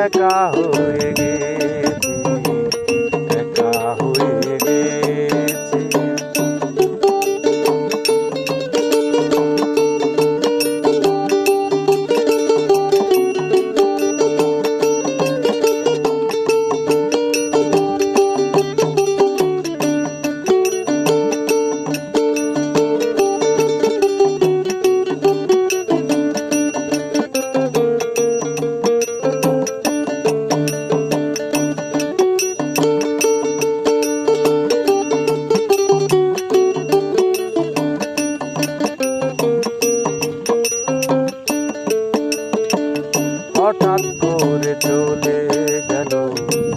একা হয়ে চলে গেল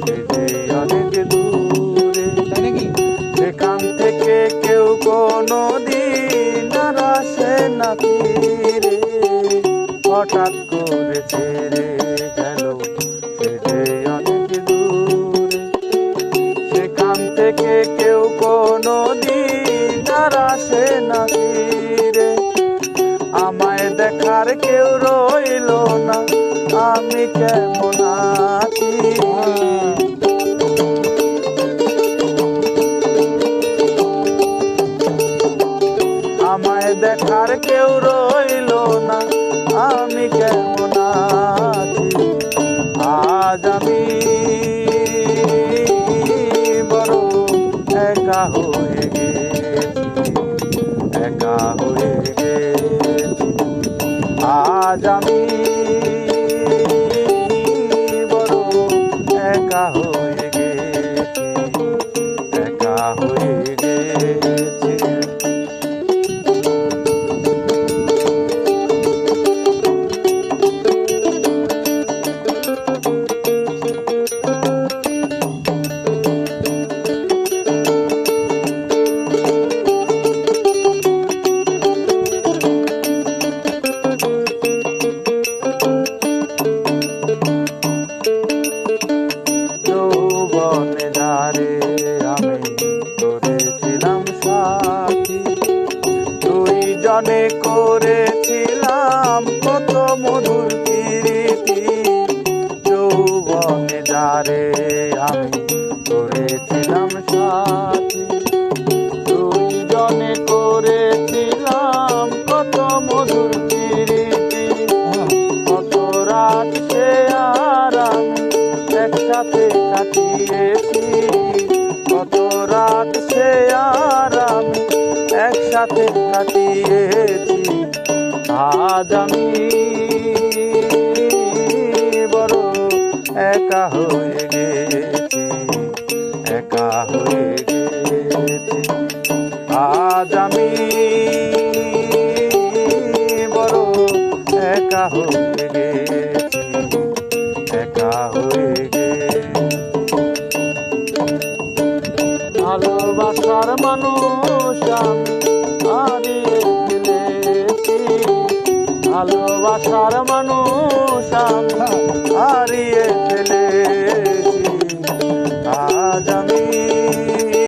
সে যে অনেক দূরে। সেখান থেকে কেউ কোনো দিন আর আসে না ফিরে। হঠাৎ করে ছেড়ে গেল সে অনেক দূরে। সেখান থেকে কেউ কোনো দিন আর আসে না ফিরে। আমায় দেখার কেউ রইল না। আমি কেমন আছি? আমায় দেখার কেউ রইল না, আমি কেমন আছি? আজ আমি বড় একা হয়ে একা হয়ে গেছি। আজ আমি একসাথে কাটিয়েছি আজ আমি বড় একা হয়ে গেছি, একা হয়ে গেছি। আজ আমি বড় একা হয়ে গেছি, একা হয়ে ভালোবাসার মানুষ আমি ভালোবাসার মানুষ আমি